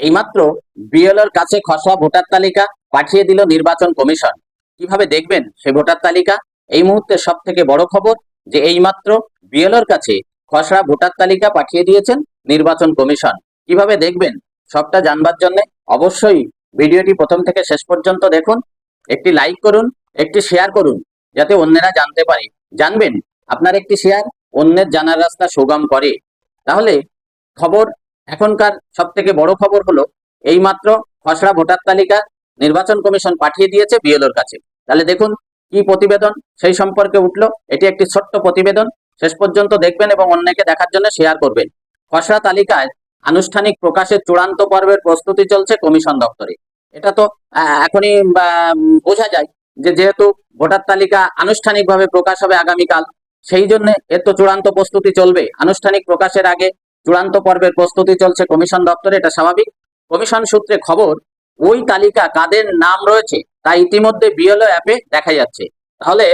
এইমাত্র বিএলওর কাছে খসড়া ভোটার তালিকা পাঠিয়ে দিল নির্বাচন কমিশন। কীভাবে দেখবেন সে ভোটার তালিকা? এই মুহূর্তে সব থেকে বড় খবর যে এইমাত্র বিএলওর কাছে খসড়া ভোটার তালিকা পাঠিয়ে দিয়েছেন নির্বাচন কমিশন। কীভাবে দেখবেন? সবটা জানবার জন্য অবশ্যই ভিডিওটি প্রথম থেকে শেষ পর্যন্ত দেখুন, একটি লাইক করুন, একটি শেয়ার করুন, যাতে অন্যেরা জানতে পারে। জানবেন, আপনার একটি শেয়ার অন্যের জানার রাস্তা সুগম করে। তাহলে খবর এখনকার সব থেকে বড় খবর হলো, এইমাত্র খসড়া ভোটার তালিকা নির্বাচন কমিশন পাঠিয়ে দিয়েছে বিএলওর কাছে। তাহলে দেখুন কি প্রতিবেদন সেই সম্পর্কে উঠল। এটি একটি ছোট্ট প্রতিবেদন। শেষ পর্যন্ত দেখবেন এবং অন্যকে দেখার জন্য শেয়ার করবেন। খসড়া তালিকায় আনুষ্ঠানিক প্রকাশের চূড়ান্ত পর্বের প্রস্তুতি চলছে কমিশন দপ্তরে। এটা তো এখনই বোঝা যায় যে যেহেতু ভোটার তালিকা আনুষ্ঠানিকভাবে প্রকাশ হবে আগামীকাল, সেই জন্য এর তো চূড়ান্ত প্রস্তুতি চলবে। আনুষ্ঠানিক প্রকাশের আগে চূড়ান্ত পর্বের প্রস্তুতি চলছে কমিশন দপ্তরে, এটা স্বাভাবিক। কমিশন সূত্রে খবর, ওই তালিকা কাদের নাম রয়েছে তা ইতিমধ্যে বিএলও অ্যাপে দেখা যাচ্ছে। তাহলে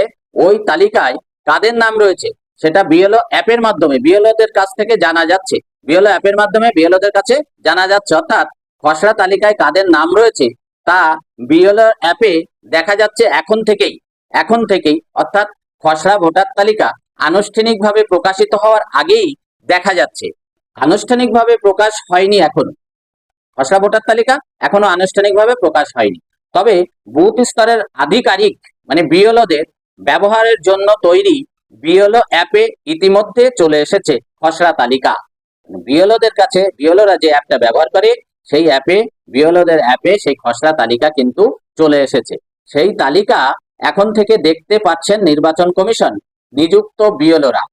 ওই তালিকায় কাদের নাম রয়েছে সেটা বিএলও অ্যাপের মাধ্যমে, বিএলওদের কাছ থেকে জানা যাচ্ছে। বিএলও অ্যাপের মাধ্যমে বিএলওদের কাছে জানা যাচ্ছে, অর্থাৎ খসড়া তালিকায় কাদের নাম রয়েছে তা বিএলও অ্যাপে দেখা যাচ্ছে এখন থেকেই এখন থেকেই। অর্থাৎ খসড়া ভোটার তালিকা আনুষ্ঠানিকভাবে প্রকাশিত হওয়ার আগেই দেখা যাচ্ছে। আনুষ্ঠানিকভাবে প্রকাশ হয়নি এখন। খসড়া ভোটার তালিকা এখনও আনুষ্ঠানিকভাবে প্রকাশ হয়নি। তবে বুথ স্তরের আধিকারিক মানে বিএলওদের ব্যবহারের জন্য তৈরি বিএলও অ্যাপে ইতিমধ্যে চলে এসেছে খসড়া তালিকা। বিএলওদের কাছে, বিএলওরা যে অ্যাপটা ব্যবহার করে, সেই অ্যাপে, বিএলওদের অ্যাপে সেই খসড়া তালিকা কিন্তু চলে এসেছে। সেই তালিকা এখন থেকে দেখতে পাচ্ছেন নির্বাচন কমিশন নিযুক্ত বিএলওরা।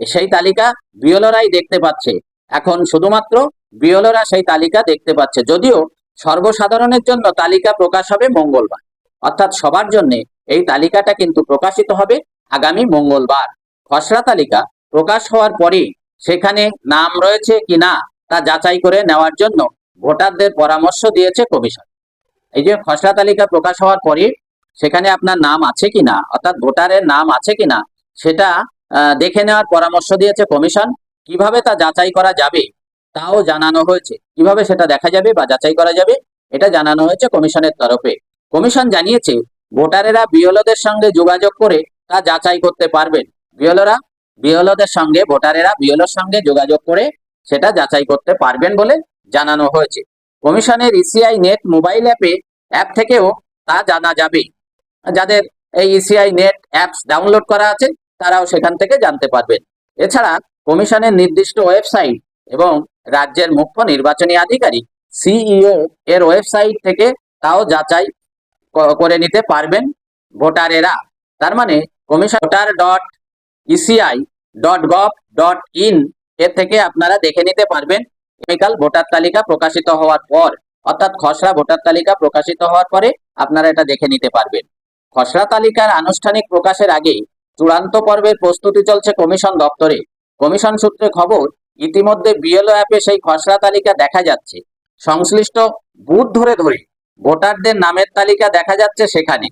সেই তালিকা বিএলওরাই দেখতে পাচ্ছে। এখন শুধুমাত্র বিএলওরা সেই তালিকা দেখতে পাচ্ছে। যদিও সর্বসাধারণের জন্য তালিকা প্রকাশ হবে মঙ্গলবার। অর্থাৎ সবার জন্য এই তালিকাটা কিন্তু প্রকাশিত হবে আগামী মঙ্গলবার। খসড়া তালিকা প্রকাশ হওয়ার পরে সেখানে নাম রয়েছে কিনা তা যাচাই করে নেওয়ার জন্য ভোটারদের পরামর্শ দিয়েছে কমিশন। এই যে খসড়া তালিকা প্রকাশ হওয়ার পরে সেখানে আপনার নাম আছে কিনা অর্থাৎ ভোটারের নাম আছে কিনা সেটা দেখে নেওয়ার পরামর্শ দিয়েছে কমিশন। কীভাবে তা যাচাই করা যাবে তাও জানানো হয়েছে। কীভাবে সেটা দেখা যাবে বা যাচাই করা যাবে, এটা জানানো হয়েছে কমিশনের তরফে। কমিশন জানিয়েছে, ভোটারেরা বিএলওদের সঙ্গে যোগাযোগ করে তা যাচাই করতে পারবেন। বিএলওরা, বিএলওদের সঙ্গে, ভোটারেরা বিএলওর সঙ্গে যোগাযোগ করে সেটা যাচাই করতে পারবেন বলে জানানো হয়েছে। কমিশনের ইসিআই নেট মোবাইল অ্যাপে, অ্যাপ থেকেও তা জানা যাবে। যাদের এই ইসিআই নেট অ্যাপস ডাউনলোড করা আছে, তারাও সেখান থেকে জানতে পারবেন। এছাড়া কমিশনের নির্দিষ্ট ওয়েবসাইট এবং রাজ্যের মুখ্য নির্বাচনী আধিকারিক, সিইও এর ওয়েবসাইট থেকে তাও যাচাই করে নিতে পারবেন ভোটারেরা। তার মানে commission voter dot ECI dot gov dot in এর থেকে আপনারা দেখে নিতে পারবেন আগামীকাল ভোটার তালিকা প্রকাশিত হওয়ার পর। অর্থাৎ খসড়া ভোটার তালিকা প্রকাশিত হওয়ার পরে আপনারা এটা দেখে নিতে পারবেন। খসড়া তালিকার আনুষ্ঠানিক প্রকাশের আগে চূড়ান্ত পর্বের প্রস্তুতি চলছে কমিশন দপ্তরে। কমিশন সূত্রে খবর, ইতিমধ্যে বিএলও অ্যাপে সেই খসড়া তালিকা দেখা যাচ্ছে। সংশ্লিষ্ট বুথ ধরে ধরে ভোটারদের নামের তালিকা দেখা যাচ্ছে সেখানে।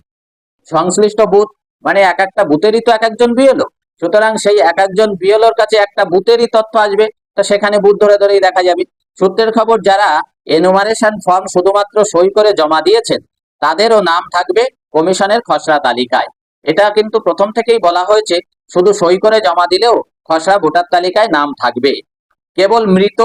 সংশ্লিষ্ট বুথ মানে এক একটা বুথেরই তো এক একজন বিএলও। সুতরাং সেই এক একজন বিএলওর কাছে একটা বুথেরই তথ্য আসবে, তো সেখানে বুথ ধরে ধরেই দেখা যাবে। সূত্রের খবর, যারা এনুমারেশন ফর্ম শুধুমাত্র সই করে জমা দিয়েছেন, তাদেরও নাম থাকবে কমিশনের খসড়া তালিকায়। এটা কিন্তু প্রথম থেকেই বলা হয়েছে, শুধু সই করে জমা দিলেও খসড়া ভোটার তালিকায় নাম থাকবে। কেবল মৃত,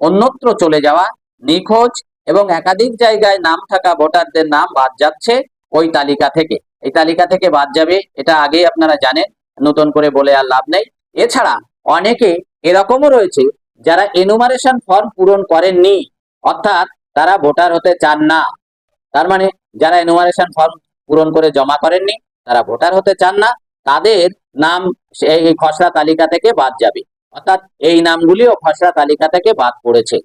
অন্যত্র চলে যাওয়া, নিখোঁজ এবং একাধিক জায়গায় নাম থাকা ভোটারদের নাম বাদ যাচ্ছে ওই তালিকা থেকে। এই তালিকা থেকে বাদ যাবে, এটা আগেই আপনারা জানেন, নতুন করে বলে আর লাভ নেই। এছাড়া অনেকে এরকমও রয়েছে যারা এনুমারেশন ফর্ম পূরণ করেননি, অর্থাৎ তারা ভোটার হতে চান না। তার মানে যারা এনুমারেশন ফর্ম পূরণ করে জমা করেননি, তারা ভোটার হতে চান না। তাদের নাম এই খসড়া তালিকা থেকে বাদ যাবে। অর্থাৎ এই নামগুলিও খসড়া তালিকা থেকে বাদ পড়েছে।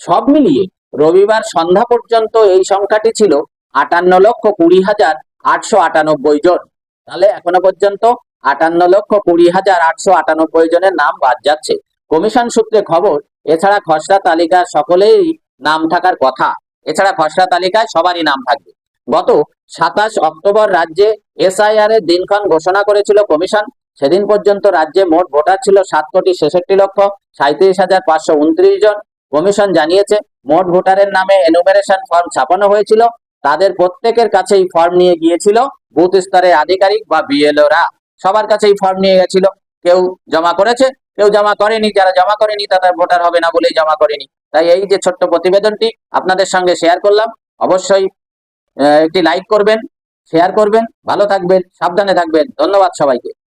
সব মিলিয়ে রবিবার সন্ধ্যা পর্যন্ত এই সংখ্যাটি ছিল আটান্ন লক্ষ কুড়ি হাজার আটশো আটানব্বই জন। তাহলে এখনও পর্যন্ত আটান্ন লক্ষ কুড়ি হাজার আটশো আটানব্বই জনের নাম বাদ যাচ্ছে। কমিশন সূত্রে খবর, এছাড়া খসড়া তালিকায় সকলেই নাম থাকার কথা। এছাড়া খসড়া তালিকায় সবারই নাম থাকবে। গত সাতাশ অক্টোবর রাজ্যে এসআইআর এর দিনক্ষণ ঘোষণা করেছিল কমিশন। সেদিন পর্যন্ত রাজ্যে মোট ভোটার ছিল সাত কোটি ছেষট্টি লক্ষ সাঁত্রিশ হাজার পাঁচশো উনত্রিশ জন। কমিশন জানিয়েছে, মোট ভোটারের নামে এনুমেরেশন ফর্ম ছাপানো হয়েছিল। তাদের প্রত্যেকের কাছেই ফর্ম নিয়ে গিয়েছিল বুথ স্তরের আধিকারিক বা বিএলওরা। সবার কাছে এই ফর্ম নিয়ে গেছিল কেউ জমা করেছে, কেউ জমা করেনি। যারা জমা করেনি তারা ভোটার হবে না বলেই জমা করেনি। তাই এই যে ছোট্ট প্রতিবেদনটি আপনাদের সঙ্গে শেয়ার করলাম। অবশ্যই একটি লাইক করবেন শেয়ার করবেন ভালো থাকবেন সাবধানে থাকবেন। ধন্যবাদ সবাইকে।